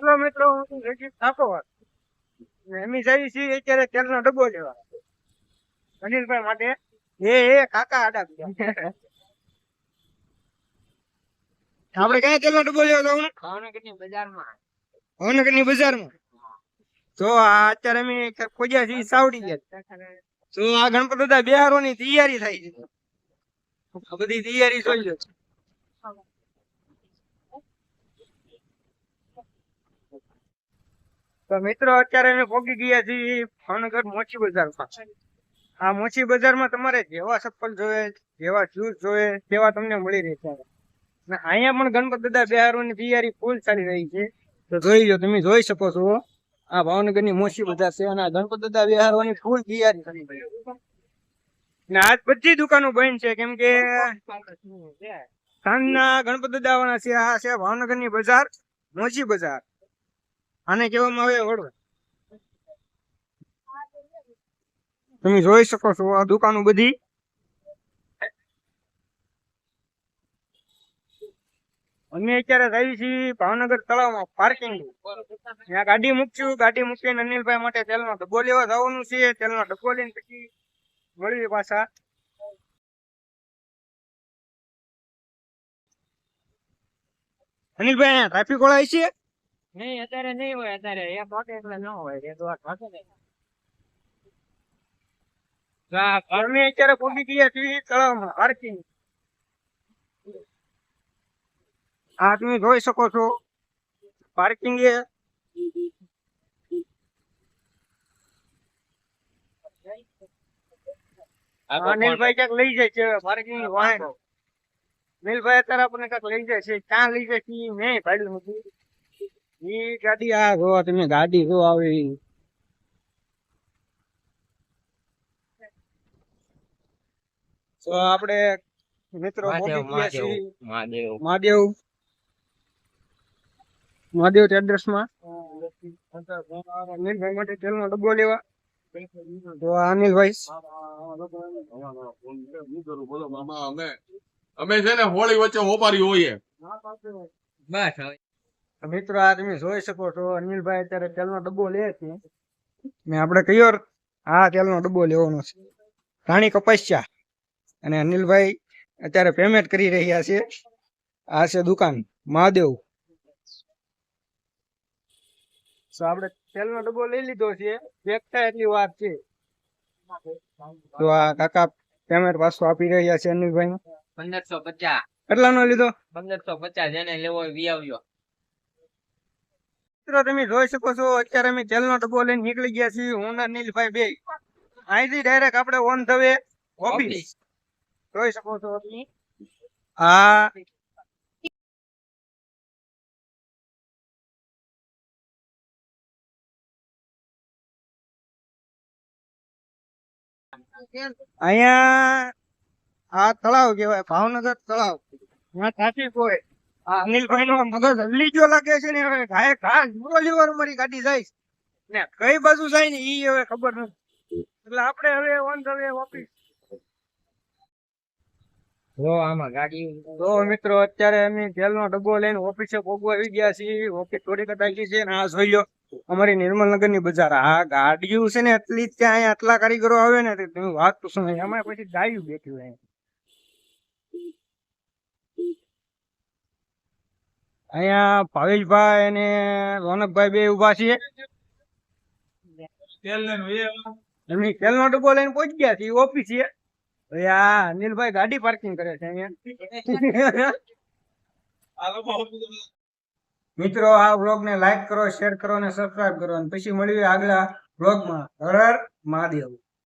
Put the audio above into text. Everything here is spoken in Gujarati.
હેલો નજીક ને અમે જઈએ છીએ અત્યારે તેલનો ડબ્બો લેવા. અનિલભાઈ માટે એ એ કાકા આડા બીજા આપણે ક્યાં તેલનો ડબ્બો લેવા જવાનું ભાવનગરની બજારમાં. ભાવનગરની બજારમાં? તો આ અત્યારે અમે ખોજ્યા છીએ સાવડી ગયા તો આ ગણપત દાદા બિહારોની તૈયારી થાય છે. આ બધી તૈયારી જોઈ લો તો મિત્રો, અત્યારે અમે પહોંચી ગયા છીએ ભાવનગર મોચી બજારમાં. આ મોચી બજારમાં તમારે જેવા ચપ્પલ જોઈએ, જેવા શૂઝ જોઈએ, તેવા તમને મળી રહેશે અને અહીંયા પણ ગણપત દાદા બિહારોની તૈયારી ફૂલ ચાલી રહી છે. તો જોઈ લો, તમે જોઈ શકો છો આ ભાવનગરની મોચી બજાર છે અને ગણપત દાદા બિહારોની ફૂલ તૈયારી ચાલી ને આજ બધી દુકાનો બંધ છે, કેમ કે સાંજના ગણપત દાદા આવવાના છે, આ છે ભાવનગરની બજાર, મોચી બજાર. આને કહેવામાં આવે વડોદ તમે જોઈ શકો છો આ દુકાનો બધી. અમે અત્યારે આવી છીએ ભાવનગર તળાવમાં પાર્કિંગ ત્યાં ગાડી મૂકશું, ગાડી મૂકીને અનિલભાઈ માટે તેલનો ડબ્બો લેવા જવાનું છે. તેલનો ડબ્બો લઈને પછી વળી પાછા. અનિલભાઈ, અહીંયા ટ્રાફિક વાળા છે? નહીં અત્યારે નહીં હોય અત્યારે એ પાકે એટલે ન હોય એ તો પાકે નહીં. અત્યારે પહોંચી ગયા છીએ તળાવમાં પાર્કિંગ આ તમે જોઈ શકો છો પાર્કિંગ એ. અનિલભાઈ ક્યાંક લઈ જાય છે પાર્કિંગ વાહન અનિલભાઈ અત્યારે આપણને ક્યાંક લઈ જાય છે ક્યાં લઈ જાય છે મેં પાડ્યું નથી. ઈ ગાડી આ જો તમે ગાડી જો આવી. તો આપણે મિત્રો મહાદેવ મહાદેવ મહાદેવ. મહાદેવ. માં અનિલભાઈ માટે તેલનો ડબ્બો લેવા. તો અનિલભાઈ. અમે અમે છે ને હોળી વચ્ચે હોપારી હોઈએ. બસ મિત્રો આ તમે જોઈ શકો છો અનિલભાઈ અત્યારે તેલનો ડબ્બો લે છે. મેં આપણે કયો આ તેલનો ડબ્બો લેવાનો છે. રાણી કપાસ્યા અને અનિલભાઈ અત્યારે પેમેન્ટ કરી રહ્યા છે. આ છે દુકાન મહાદેવ. તો આપણે તેલનો ડબ્બો લઈ લીધો છે. પેક થાય એટલી વાત છે. તો આ કાકા પેમેન્ટ પાછું આપી રહ્યા છે અનિલભાઈ પંદરસો પચાસ. કેટલાનો લીધો? પંદરસો પચાસ જેને લેવો વી આવજો. મિત્રો તમે જોઈ શકો છો અત્યારે અમે તેલનો ડબ્બો લઈને નીકળી ગયા છીએ હું ને બે. અહીંથી ડાયરેક્ટ આપણે ઓન થવે ઓફિસ જોઈ શકો છો આ અહીંયા આ તળાવ કેવાય ભાવનગર તળાવ. ત્યાં સાચી આ અનિલભાઈ નો મગજ હલ્લી ગયો લાગે છે ને હવે ઘાય ઘા જુરો લીવર મારી ગાડી જાય ને કઈ બાજુ જાય ને ઈ હવે ખબર નથી. એટલે આપણે હવે ઓન ધ વે ઓફિસ જો આમાં ગાડી તો મિત્રો અત્યારે અમે તેલનો ડબ્બો લઈને ઓફિસે આવી ગયા છીએ. ઓફિસ થોડી કટાઈ છે ને આ જોઈ લો. અમારી નિર્મલનગરની બજાર. આ ગાડીઓ છે ને એટલી ત્યાં આટલા કારીગરો આવે ને તમે વાત પૂછો એમાં પછી ગાયું બેઠ્યું હોય. અહીંયા ભાવેશભાઈ અને રોનકભાઈ બે ઊભા છીએ. એમની તેલનો ડબ્બો લઈને પહોંચી ગયા છે ઓફિસ છે. આ અનિલભાઈ ગાડી પાર્કિંગ કરે છે અહીંયા. મિત્રો આ વ્લોગ ને લાઈક કરો શેર કરો અને સબસ્ક્રાઇબ કરો. અને પછી મળીએ આગલા વ્લોગમાં હર હર મહાદેવ.